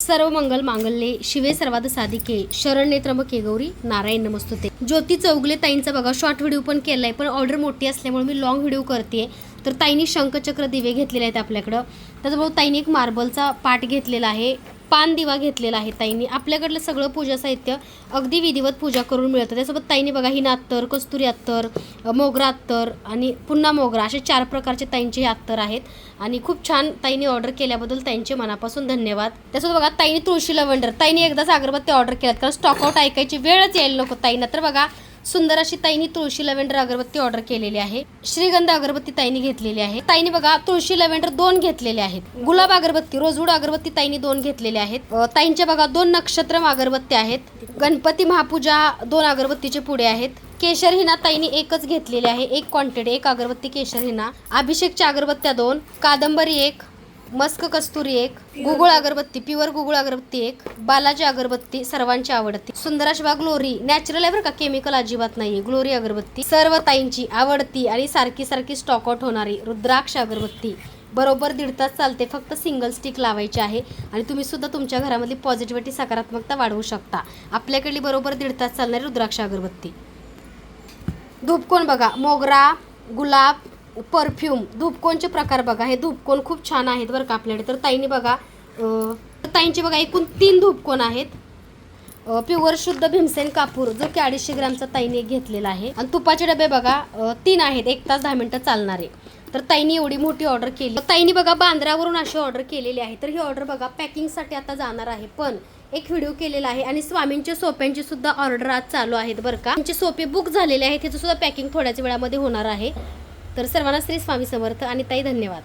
सर्व मंगल मांगल्ये शिवे सर्वात साधिके शरण्ये त्र्यंबके गौरी नारायण नमस्तुते. ज्योती चौगले ताईंचा बघा शॉर्ट व्हिडिओ पण केलाय पण ऑर्डर मोठी असल्यामुळे मी लॉंग व्हिडिओ करते तर ताईंनी शंखचक्र दिवे घेतलेले आहेत आपल्याकडं. त्याचबरोबर ताईंनी एक मार्बलचा पाट घेतलेला आहे. पान दिवा घेतलेला आहे ताईंनी. आपल्याकडलं सगळं पूजा साहित्य अगदी विधिवत पूजा करून मिळतं. त्यासोबत ताईंनी बघा ही अत्तर कस्तुरी अत्तर मोगरा अत्तर आणि पुन्हा मोगरा असे चार प्रकारचे ताईंचे हे अत्तर आहेत. आणि खूप छान ताईंनी ऑर्डर केल्याबद्दल ताईंचे मनापासून धन्यवाद. त्यासोबत बघा ताईंनी तुळशी लवंडर ताईंनी एकदाच अगरबत्ती ऑर्डर केल्यात कारण स्टॉकआउट ऐकायची वेळच यायला नको ताईंना. तर बघा सुंदर अशी ताईंनी तुळशी लव्हेंडर अगरबत्ती ऑर्डर केलेली आहे. श्रीगंध अगरबत्ती ताईंनी घेतलेली आहे. ताईनी बघा तुळशी लव्हेंडर दोन घेतलेले आहेत. गुलाब अगरबत्ती रोजवूड अगरबत्ती ताईंनी दोन घेतलेले आहेत. ताईंच्या बघा दोन नक्षत्रम अगरबत्ती आहेत. गणपती महापूजा दोन अगरबत्तीचे पुढे आहेत. केशर हिना ताईंनी एकच घेतलेली आहे. एक क्वांटिटी एक अगरबत्ती केशर हिना. अभिषेकच्या अगरबत्त्या दोन. कादंबरी एक. मस्क कस्तुरी एक गुगुळ अगरबत्ती प्युअर गुगुळ अगरबत्ती एक बालाजी अगरबत्ती सर्वांची आवडती. सुंदराश ग्लोरी नॅचरल आहे बरं का केमिकल अजिबात नाही ग्लोरी अगरबत्ती सर्व ताईंची आवडती आणि सारखी सारखी स्टॉकआउट होणारी रुद्राक्ष अगरबत्ती. बरोबर दीड तास चालते फक्त सिंगल स्टिक लावायची आहे आणि तुम्ही सुद्धा तुमच्या घरामधली पॉझिटिव्हिटी सकारात्मकता वाढवू शकता. आपल्याकडली बरोबर दीड तास चालणारी रुद्राक्ष अगरबत्ती. धूपकोन बघा? मोगरा गुलाब परफ्यूम धूपकोनचे प्रकार बघा. हे धूपकोन खूप छान आहेत बरं का आपल्याकडे. तर ताईने बघा तर ताईंचे बघा एकूण तीन धूपकोन आहेत. प्युअर शुद्ध भीमसेन कापूर जो की अडीचशे ग्रामचा ताईने घेतलेला आहे. आणि तुपाचे डबे बघा तीन आहेत. एक तास दहा मिनटं चालणारे तर ताईने एवढी मोठी ऑर्डर केली. ताईने बघा बांद्रावरून अशी ऑर्डर केलेली आहे. तर ही ऑर्डर बघा पॅकिंगसाठी आता जाणार आहे. पण एक व्हिडिओ केलेला आहे आणि स्वामींच्या सोप्यांची सुद्धा ऑर्डर आज चालू आहेत बरं का. त्यांचे सोपे बुक झालेले आहेत त्याचं सुद्धा पॅकिंग थोड्याच वेळामध्ये होणार आहे. तर सर्वांना श्री स्वामी समर्थ आणि ताई धन्यवाद.